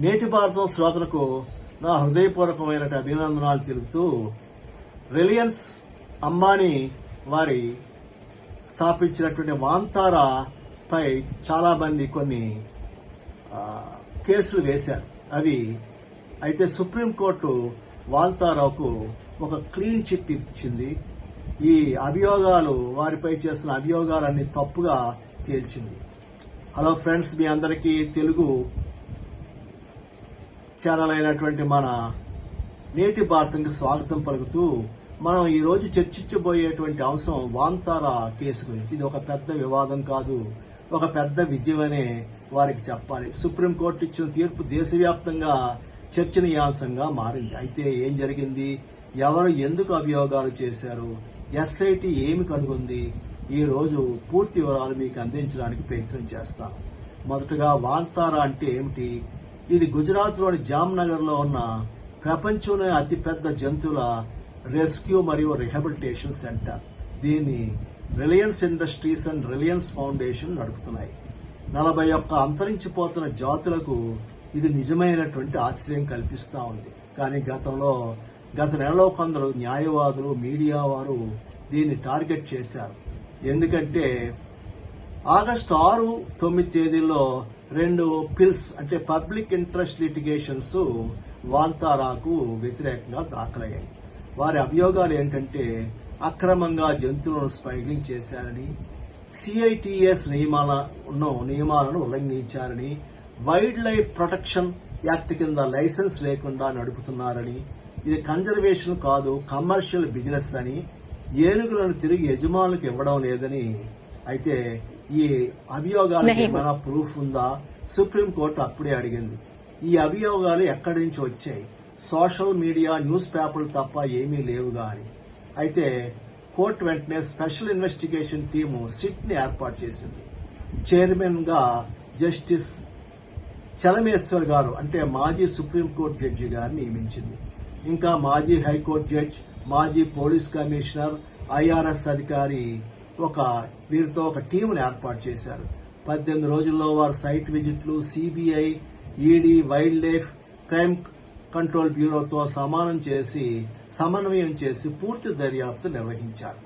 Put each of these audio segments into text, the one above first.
నేటి భారతం శ్రోతలకు నా హృదయపూర్వకమైన అభినందనాలు తెలుపుతూ రిలయన్స్ అంబానీ వారి స్థాపించినటువంటి వాంతారా పై చాలా మంది కొన్ని కేసులు వేశారు. అవి అయితే సుప్రీంకోర్టు వాల్తారావుకు ఒక క్లీన్ చిట్ ఇచ్చింది. ఈ అభియోగాలు వారిపై చేస్తున్న అభియోగాలన్నీ తప్పుగా తేల్చింది. హలో ఫ్రెండ్స్ మీ అందరికీ తెలుగు ఛానల్ అయినటువంటి మన నేటి భారతంకి స్వాగతం పలుకుతూ మనం ఈ రోజు చర్చించబోయేటువంటి అంశం వాంతార కేసు గురించి. ఇది ఒక పెద్ద వివాదం కాదు. ఒక పెద్ద విజయమనే వారికి చెప్పాలి. సుప్రీంకోర్టు ఇచ్చిన తీర్పు దేశవ్యాప్తంగా చర్చనీయాంశంగా మారింది. అయితే ఏం జరిగింది? ఎవరు ఎందుకు అభియోగాలు చేశారు? ఎస్ఐటి ఏమి కనుగొంది? ఈ రోజు పూర్తి వివరాలు మీకు అందించడానికి ప్రయత్నం చేస్తాను. మొదటగా వాంతార అంటే ఏమిటి? ఇది గుజరాత్లోని జామ్నగర్లో ఉన్న ప్రపంచంలోని అతిపెద్ద జంతువుల రెస్క్యూ మరియు రిహాబిలిటేషన్ సెంటర్. దీన్ని Reliance Industries and Reliance Foundation నడుపుతున్నాయి. నలభై ఒక్క అంతరించిపోతున్న జాతులకు ఇది నిజమైనటువంటి ఆశ్రయం కల్పిస్తా ఉంది. కానీ గతంలో గత నెలలో కొందరు న్యాయవాదులు మీడియా వారు దీన్ని టార్గెట్ చేశారు. ఎందుకంటే ఆగస్టు ఆరు తొమ్మిది తేదీల్లో రెండు పిల్స్ అంటే పబ్లిక్ ఇంట్రెస్ట్ లిటిగేషన్స్ వాల్తారాకు వ్యతిరేకంగా దాఖలయ్యాయి. వారి అభియోగాలు ఏంటంటే అక్రమంగా జంతువులను స్పైలింగ్ చేశారని సిఐటిఎస్ నియమాల నియమాలను ఉల్లంఘించారని వైల్డ్ లైఫ్ ప్రొటెక్షన్ యాక్ట్ కింద లైసెన్స్ లేకుండా నడుపుతున్నారని ఇది కన్జర్వేషన్ కాదు కమర్షియల్ బిజినెస్ అని ఏనుగులను తిరిగి యజమానులకు ఇవ్వడం లేదని అయితే ఈ అభియోగాలకు. ఏమైనా ప్రూఫ్ ఉందా? సుప్రీంకోర్టు అప్పుడే అడిగింది. ఈ అభియోగాలు ఎక్కడి నుంచి వచ్చాయి? సోషల్ మీడియా న్యూస్ పేపర్లు తప్ప ఏమీ లేవుగా అని అయితే కోర్టు వెంటనే స్పెషల్ ఇన్వెస్టిగేషన్ టీము సిట్ని ఏర్పాటు చేసింది. చైర్మన్గా జస్టిస్ చలమేశ్వర్ గారు అంటే మాజీ సుప్రీంకోర్టు జడ్జి గారిని నియమించింది. ఇంకా మాజీ హైకోర్టు జడ్జ్ మాజీ పోలీస్ కమిషనర్ ఐఆర్ఎస్ అధికారి ఒక వీరితో ఒక టీమును ఏర్పాటు చేశారు. పద్దెనిమిది రోజుల్లో వారు site విజిట్లు CBI ED wildlife crime control బ్యూరోతో సమానం చేసి సమన్వయం చేసి పూర్తి దర్యాప్తు నిర్వహించారు.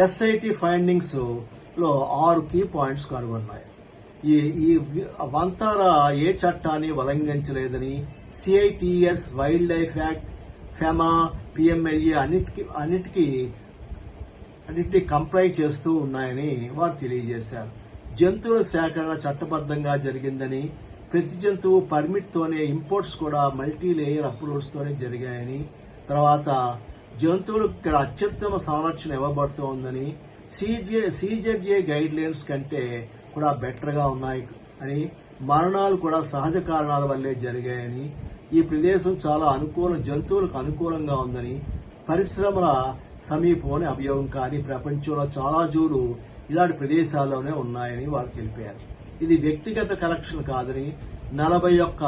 ఎస్ఐటి ఫైండింగ్స్లో ఆరు కీ పాయింట్స్ కనుగొన్నాయి. ఈ ఈ వంతారా ఏ చట్టాన్ని ఉల్లంఘించలేదని CITES wildlife act FEMA PMLA అన్నిటికీ అన్నిటికీ అన్నింటినీ కంప్లై చేస్తూ ఉన్నాయని వారు తెలియజేశారు. జంతువుల సేకరణ చట్టబద్ధంగా జరిగిందని ప్రతి జంతువు పర్మిట్తోనే ఇంపోర్ట్స్ కూడా మల్టీ లేయర్ అప్రూవల్స్తోనే జరిగాయని తర్వాత జంతువులకు ఇక్కడ అత్యుత్తమ సంరక్షణ ఇవ్వబడుతోందని సిజే సిజెడ్ఏ గైడ్ లైన్స్ కంటే కూడా బెటర్గా ఉన్నాయి అని మరణాలు కూడా సహజ కారణాల వల్లే జరిగాయని ఈ ప్రదేశం చాలా అనుకూలం జంతువులకు అనుకూలంగా ఉందని పరిశ్రమల సమీపంలోని అభియోగం కానీ ప్రపంచంలో చాలా జూలు ఇలాంటి ప్రదేశాల్లోనే ఉన్నాయని వారు తెలిపారు. ఇది వ్యక్తిగత కలెక్షన్ కాదని నలభై ఒక్క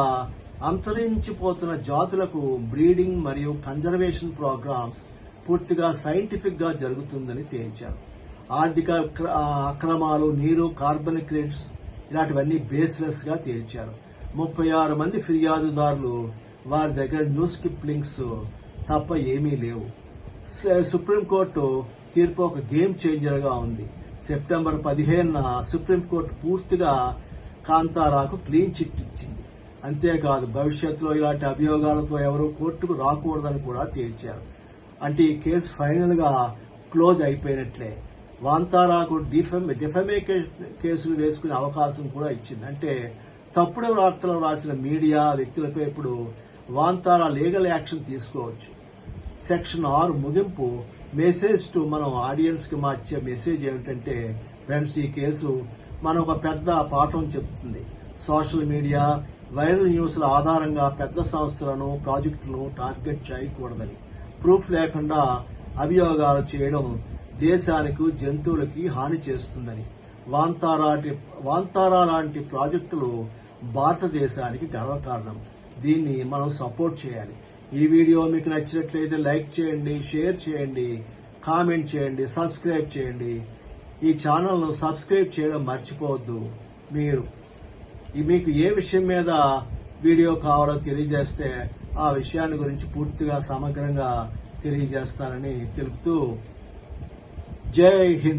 అంతరించిపోతున్న జాతులకు బ్రీడింగ్ మరియు కన్జర్వేషన్ ప్రోగ్రామ్స్ పూర్తిగా సైంటిఫిక్గా జరుగుతుందని తేల్చారు. ఆర్థిక అక్రమాలు నీరు కార్బన్ క్రెడిట్స్ ఇలాంటివన్నీ బేస్లెస్గా తేల్చారు. ముప్పై ఆరు మంది ఫిర్యాదుదారులు వారి దగ్గర న్యూస్ లింక్స్ తప్ప ఏమీ లేవు. సుప్రీంకోర్టు తీర్పు ఒక గేమ్ చేంజర్గా ఉంది. సెప్టెంబర్ పదిహేనున సుప్రీంకోర్టు పూర్తిగా కాంతారాకు క్లీన్ చిట్ ఇచ్చింది. అంతేకాదు భవిష్యత్తులో ఇలాంటి అభియోగాలతో ఎవరూ కోర్టుకు రాకూడదని కూడా తేల్చారు. అంటే ఈ కేసు ఫైనల్గా క్లోజ్ అయిపోయినట్లే. వాంతారాకు డిఫెమ్ డిఫమేషన్ కేసులు వేసుకునే అవకాశం కూడా ఇచ్చింది. అంటే తప్పుడు వార్తలు రాసిన మీడియా వ్యక్తులపై ఇప్పుడు వాంతారా లీగల్ యాక్షన్ తీసుకోవచ్చు. సెక్షన్ ఆరు ముగింపు మెసేజ్ టు మనం ఆడియన్స్కి మార్చే మెసేజ్ ఏమిటంటే ఫ్రెండ్స్ ఈ కేసు మన ఒక పెద్ద పాఠం చెప్తుంది. సోషల్ మీడియా వైరల్ న్యూస్ల ఆధారంగా పెద్ద సంస్థలను ప్రాజెక్టులను టార్గెట్ చేయకూడదని. ప్రూఫ్ లేకుండా అభియోగాలు చేయడం దేశానికి జంతువులకి హాని చేస్తుందని. వాంతారాటి వాంతారా లాంటి ప్రాజెక్టులు భారతదేశానికి గర్వకారణం. దీన్ని మనం సపోర్ట్ చేయాలి. ఈ వీడియో మీకు నచ్చినట్లయితే లైక్ చేయండి షేర్ చేయండి కామెంట్ చేయండి సబ్స్క్రైబ్ చేయండి. ఈ ఛానల్ను సబ్స్క్రైబ్ చేయడం మర్చిపోవద్దు. మీరు ఈ మీకు ఏ విషయం మీద వీడియో కావాలో తెలియజేస్తే ఆ విషయాన్ని గురించి పూర్తిగా సమగ్రంగా తెలియజేస్తానని తెలుపుతూ జై హింద్.